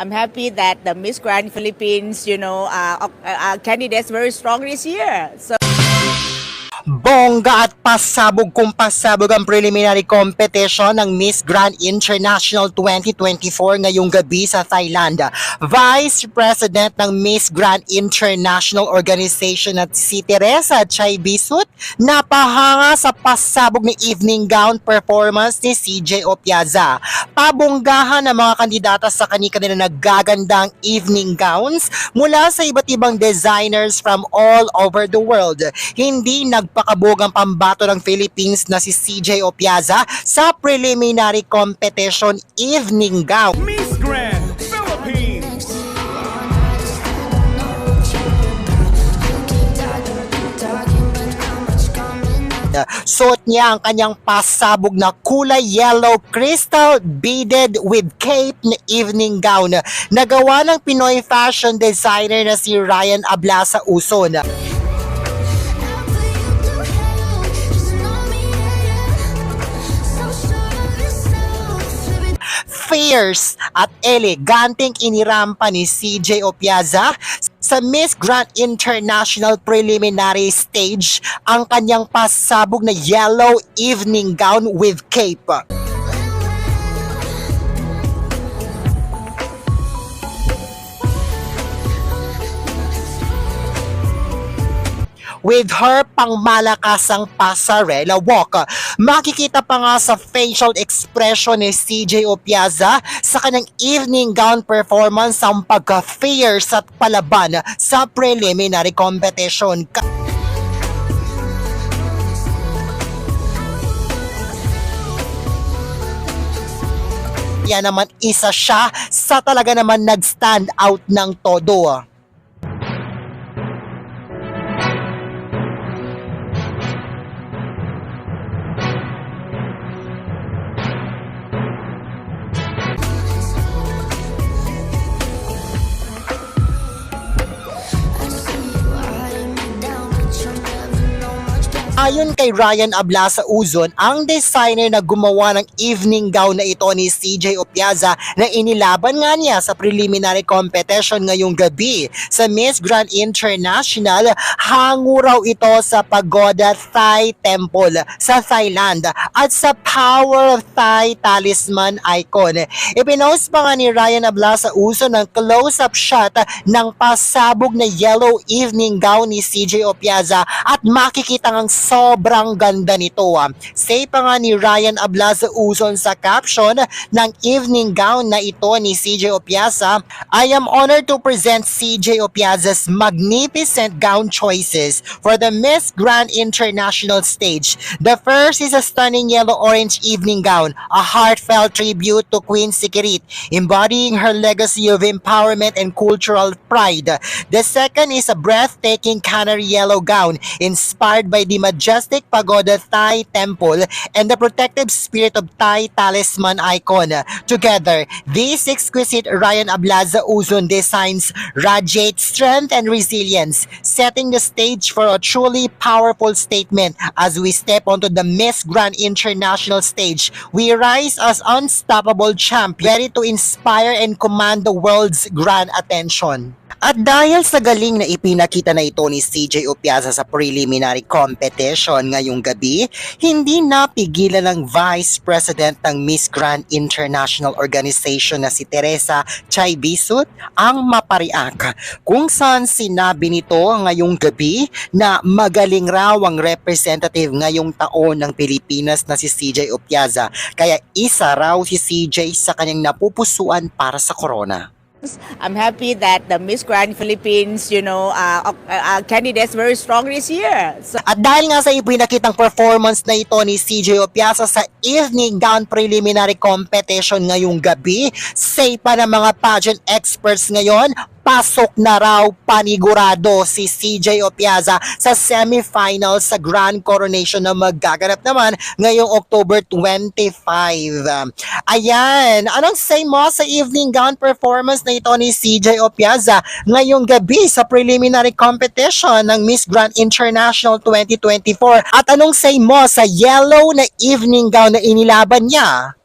I'm happy that the Miss Grand Philippines, you know, uh, uh, candidates very strong this year. So. Bongga at pasabog kung pasabog ang preliminary competition ng Miss Grand International 2024 ngayong gabi sa Thailand. Vice President ng Miss Grand International Organization at si Teresa Chai Bisut napahanga sa pasabog ni evening gown performance ni CJ Opiaza. Pabonggahan ng mga kandidata sa kani-kanila naggagandang evening gowns mula sa iba't ibang designers from all over the world. Hindi nagpakabog ang pambato ng Philippines na si CJ Opiaza sa preliminary competition evening gown. Miss Grand Philippines. Suot niya ang kanyang pasabog na kulay yellow crystal beaded with cape na evening gown. Nagawa ng Pinoy fashion designer na si Ryan Ablasa Uson. Fierce at eleganteng inirampa ni CJ Opiaza sa Miss Grand International Preliminary Stage ang kanyang pasabog na yellow evening gown with cape. With her pangmalakasang pasarela walk. Makikita pa nga sa facial expression ni CJ Opiaza sa kanyang evening gown performance ang pagka-fierce at palaban sa preliminary competition. Ka- Yan naman isa siya sa talaga naman nag-stand out ng todo. Ayon kay Ryan Ablasa Uzon, ang designer na gumawa ng evening gown na ito ni CJ Opiaza na inilaban nga niya sa preliminary competition ngayong gabi sa Miss Grand International, hango raw ito sa Pagoda Thai Temple sa Thailand at sa Power of Thai Talisman Icon. Ipinost pa nga ni Ryan Ablasa Uzon ng close-up shot ng pasabog na yellow evening gown ni CJ Opiaza at makikita ngang sobrang ganda nito. ah. Say pa nga ni Ryan Ablaza Uzon sa caption ng evening gown na ito ni CJ Opiaza, I am honored to present CJ Opiaza's magnificent gown choices for the Miss Grand International stage. The first is a stunning yellow-orange evening gown, a heartfelt tribute to Queen Sikirit, embodying her legacy of empowerment and cultural pride. The second is a breathtaking canary yellow gown inspired by the majestic Pagoda Thai Temple and the protective spirit of Thai talisman icon. Together, these exquisite Ryan Ablaza Uzun designs radiate strength and resilience, setting the stage for a truly powerful statement as we step onto the Miss Grand International stage. We rise as unstoppable champions, ready to inspire and command the world's grand attention. At dahil sa galing na ipinakita na ito ni CJ Opiaza sa preliminary competition ngayong gabi, hindi napigilan ng Vice President ng Miss Grand International Organization na si Teresa Chai Bisut ang mapariak kung saan sinabi nito ngayong gabi na magaling raw ang representative ngayong taon ng Pilipinas na si CJ Opiaza kaya isa raw si CJ sa kanyang napupusuan para sa corona. I'm happy that the Miss Grand Philippines, you know, uh, uh, candidates very strong this year. So. At dahil nga sa ipinakitang performance na ito ni CJ Opiasa sa evening gown preliminary competition ngayong gabi, say pa ng mga pageant experts ngayon, pasok na raw panigurado si CJ Opiaza sa semifinals sa Grand Coronation na magaganap naman ngayong October 25. Ayan, anong say mo sa evening gown performance na ito ni CJ Opiaza ngayong gabi sa preliminary competition ng Miss Grand International 2024? At anong say mo sa yellow na evening gown na inilaban niya?